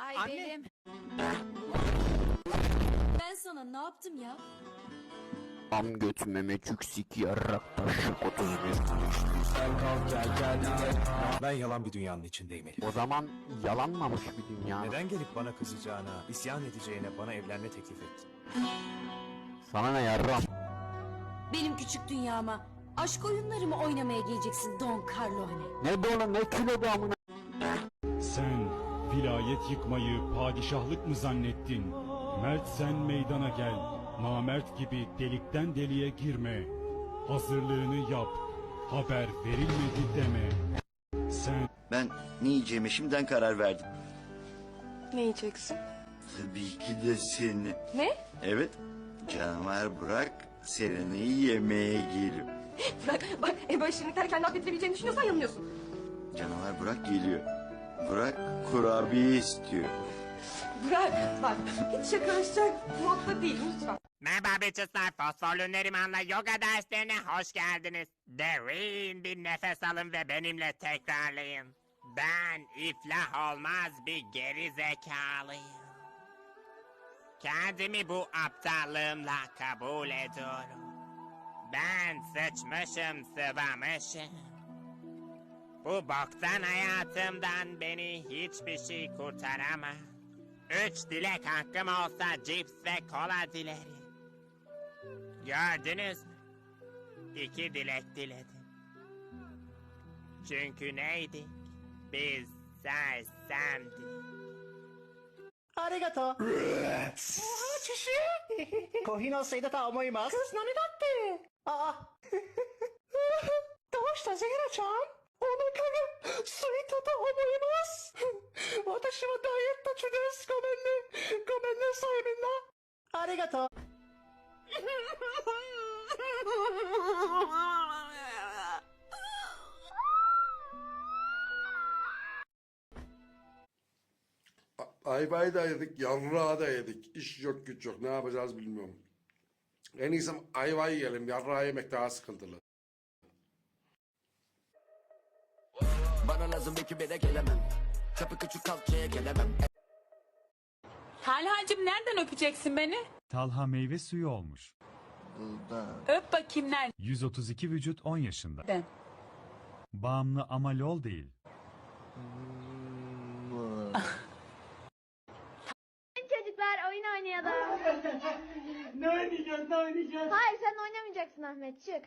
Ay Anne. belim. Ben sana ne yaptım ya? Am götüme meçük sik yarrak taşak 31. Ben yalan bir dünyanın içindeyim Elif. O zaman yalanmamış bir dünya. Neden gelip bana kızacağına, isyan edeceğine bana evlenme teklif ettin? Sana ne yarram? Benim küçük dünyama aşk oyunları mı oynamaya geleceksin Don Carlone? Ne dolu ne kilo da amına. Vilayet yıkmayı padişahlık mı zannettin? Mert sen meydana gel. Namert gibi delikten deliğe girme. Hazırlığını yap. Haber verilmedi deme. Sen Ben ne yiyeceğime şimdiden karar verdim. Ne yiyeceksin? Tabii ki de seni. Ne? Evet. Canavar Burak Serena'yı yemeğe geliyor. Bak, bak Eba işini kendi affedilebileceğini düşünüyorsan yanılıyorsun. Canavar Burak geliyor. Burak kurabiye istiyor. Bırak, bak hiç şakalaşacak modda değil lütfen. Merhaba bitchesler, fosforlu Neriman'la yoga derslerine hoş geldiniz. Derin bir nefes alın ve benimle tekrarlayın. Ben iflah olmaz bir geri zekalıyım. Kendimi bu aptallığımla kabul ediyorum. Ben sıçmışım, sıvamışım. Bu boktan hayatımdan beni hiçbir şey kurtaramaz. Üç dilek hakkım olsa cips ve kola dilerim. Gördünüz mü? İki dilek diledim. Çünkü neydi? Biz sersemdik. ありがとう。おはちしコーヒーのせいだと思います。何だってあ、どうしたゼラちゃん お腹が空いたと思います。私はダイエット中です。ごめんね。ごめんなさいみんな。ありがとう。 Ayvayı da yedik, yarrağı da yedik. İş yok güç yok. Ne yapacağız bilmiyorum. En iyisi ayvayı yiyelim. Yarrağı yemek daha sıkıntılı. Bana lazım ekibe de gelemem Kapı küçük kalçaya gelemem Talhacım nereden öpeceksin beni? Talha meyve suyu olmuş. Öp bakayım nereden? 132 vücut 10 yaşında. Ben. Bağımlı ama lol değil. Çocuklar oyun oynayalım. ne oynayacağız ne oynayacağız? Hayır sen oynamayacaksın Ahmet çık.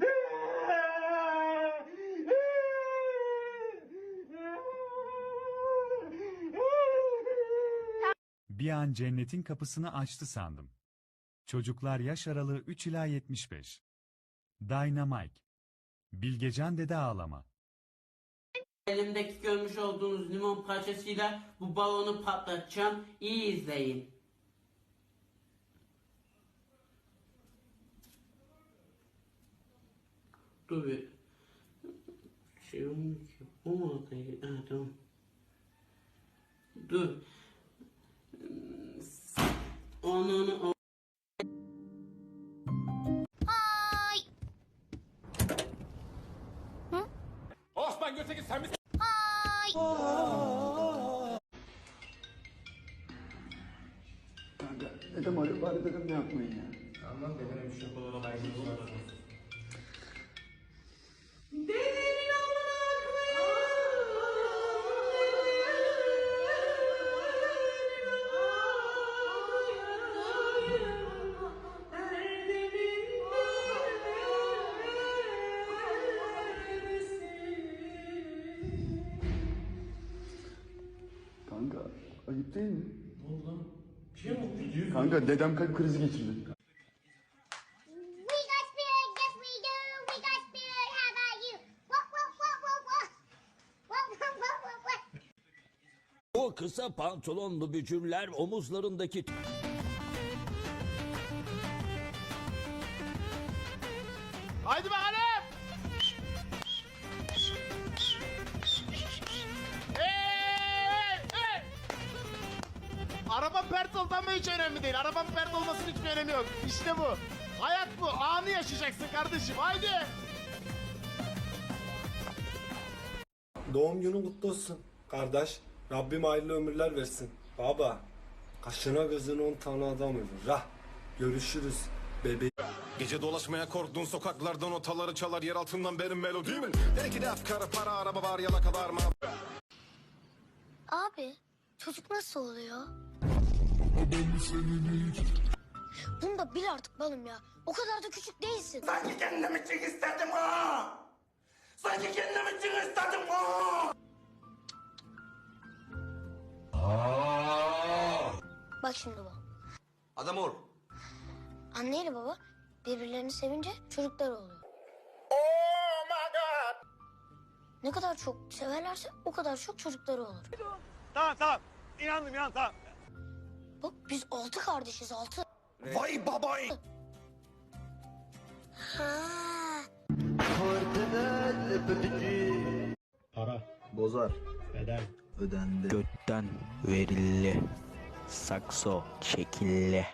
Bir an cennetin kapısını açtı sandım. Çocuklar yaş aralığı 3 ila 75. Dynamite. Bilgecan dede ağlama. Elimdeki görmüş olduğunuz limon parçasıyla bu balonu patlatacağım. İyi izleyin. Dur bir. Şey olmuyor ki. O mu? Ha, tamam. Dur. Onu onu Osman Gültekin sen misin? Dedim öyle bari dedim ne yapmayın ya. Kanka ayıp değil mi? Ne oldu lan? Kanka dedem kalp krizi geçirdi. We got spirit, yes we do. We got hiç önemli değil. Arabanın pert olmasının hiçbir önemi yok. İşte bu. Hayat bu. Anı yaşayacaksın kardeşim. Haydi. Doğum günün kutlu olsun kardeş. Rabbim hayırlı ömürler versin. Baba, kaşına gözüne on tane adam ölür. Rah, görüşürüz bebeğim. Gece dolaşmaya korktuğun sokaklardan otaları çalar yer altından benim melodimin Belki de afkarı para araba var yalakalar mı Abi çocuk nasıl oluyor? Bunu da bil artık balım ya. O kadar da küçük değilsin. Sanki kendim için istedim ha Sanki kendim için istedim ha Bak şimdi baba. Adam ol Anne ile baba birbirlerini sevince çocuklar oluyor. Oh my god Ne kadar çok severlerse o kadar çok çocukları olur. Tamam tamam inandım inandım tamam Bak biz altı kardeşiz altı. Vay babay Ha. Götten verilli. Sakso şekilli.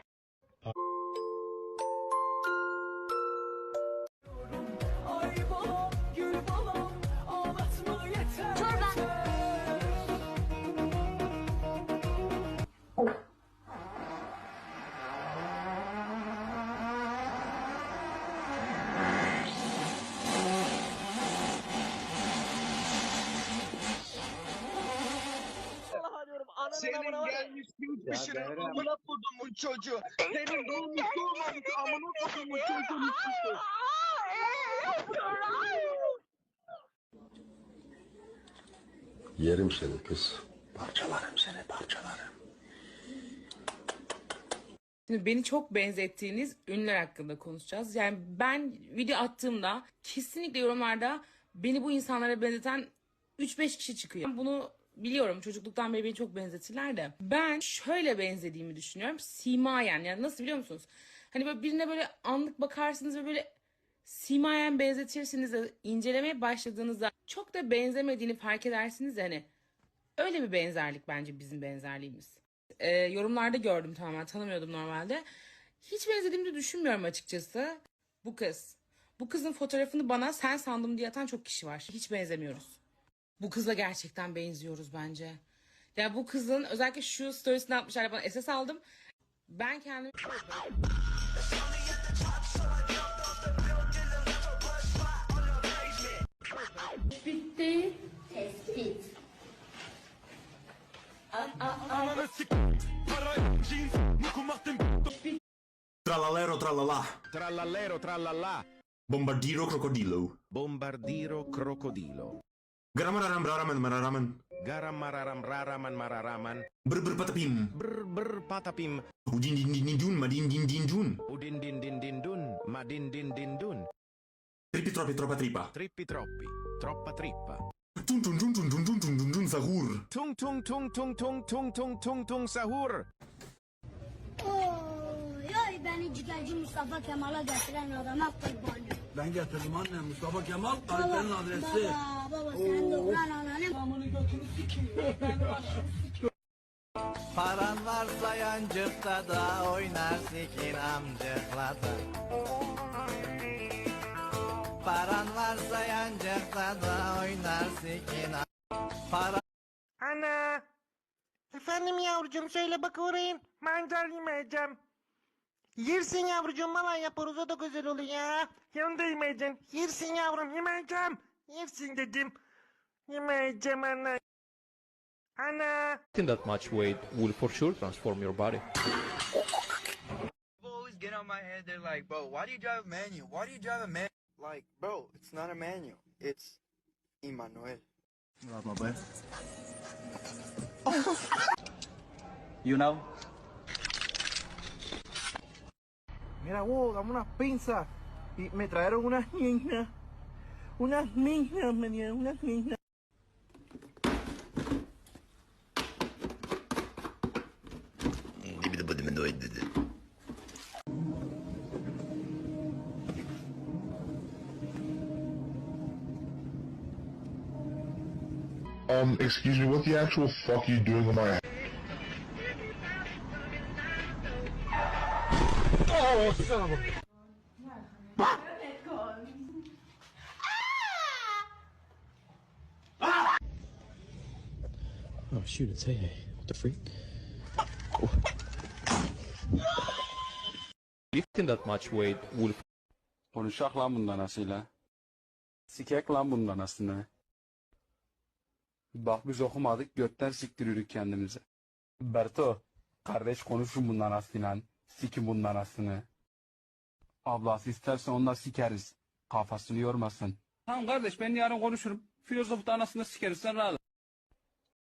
Senin gelmiş geçmişine amına kodumun çocuğu Senin doğmuş doğmamış amına kodumun çocuğu Yerim seni kız. Parçalarım seni parçalarım. Şimdi beni çok benzettiğiniz ünlüler hakkında konuşacağız. Yani ben video attığımda kesinlikle yorumlarda beni bu insanlara benzeten 3-5 kişi çıkıyor. Bunu biliyorum çocukluktan beri beni çok benzetirler de. Ben şöyle benzediğimi düşünüyorum. Simayen yani nasıl biliyor musunuz? Hani böyle birine böyle anlık bakarsınız ve böyle simayen benzetirsiniz de incelemeye başladığınızda çok da benzemediğini fark edersiniz de hani öyle bir benzerlik bence bizim benzerliğimiz e, yorumlarda gördüm tamamen tanımıyordum normalde. Hiç benzediğimi düşünmüyorum açıkçası. Bu kız. Bu kızın fotoğrafını bana sen sandım diye atan çok kişi var. Hiç benzemiyoruz. Bu kızla gerçekten benziyoruz bence. Ya bu kızın özellikle şu storiesini atmışlar bana SS aldım. Ben kendimi... Bitti. Tespit. Ananı sik Para jeans Mukumattim Tralalero tralala. Trallallero trallallà Bombardiro crocodilo. Bombardiro crocodilo Gramararam raraman mararaman. Garam mararam raraman mararaman brr patapim. Brr patapim Udin din din din dun madin din din dun. Udin din din din dun Madin din din dun Tripi tropi tropa tripa. Trippi troppi Troppa trippa Tun tun tun tun tun tun tun tun tun sahur. Tung tung tung tung tung tung tung tung tung sahur Oy oy beni cigerci Mustafa Kemal'a getiren adama kurbanım. Ben getirdim anne Mustafa Kemal Baba, baba, baba sen de ulan ananı. Paran varsa yancıkta da oynar sikin amcıkla da. Paran varsa yancıkta da oynar sikin Para Ana! Efendim yavrucuğum söyle bak uğrayın Mangal yemeyeceğim Yersin yavrucuğum valla yaparız o da güzel oluyor ya Yanında yemeyeceksin Yersin yavrum yemeyeceğim Yersin dedim Yemeyeceğim ana Ana That much weight will for sure transform your body. always get on my head. They're like, bro, why do you drive a manual? Why do you drive a manual? Like, bro, it's not a manual. It's Emmanuel. Love my boy. you know? Mira, wow, dame unas pinzas. Y me trajeron unas niñas. Unas niñas, me dieron unas niñas. Um, excuse me, what the actual fuck are you doing on my shoot, it's hey, what the freak? Lifting that much weight will Konuşak lan bundan asıyla. Sikek lan bundan aslında. Bak biz okumadık götten siktiriyoruz kendimize. Berto, kardeş konuşun bundan aslında. Sikin bundan aslında. Ablası istersen ondan sikeriz. Kafasını yormasın. Tamam kardeş ben yarın konuşurum. Filozofu da anasını sikeriz sen rahat.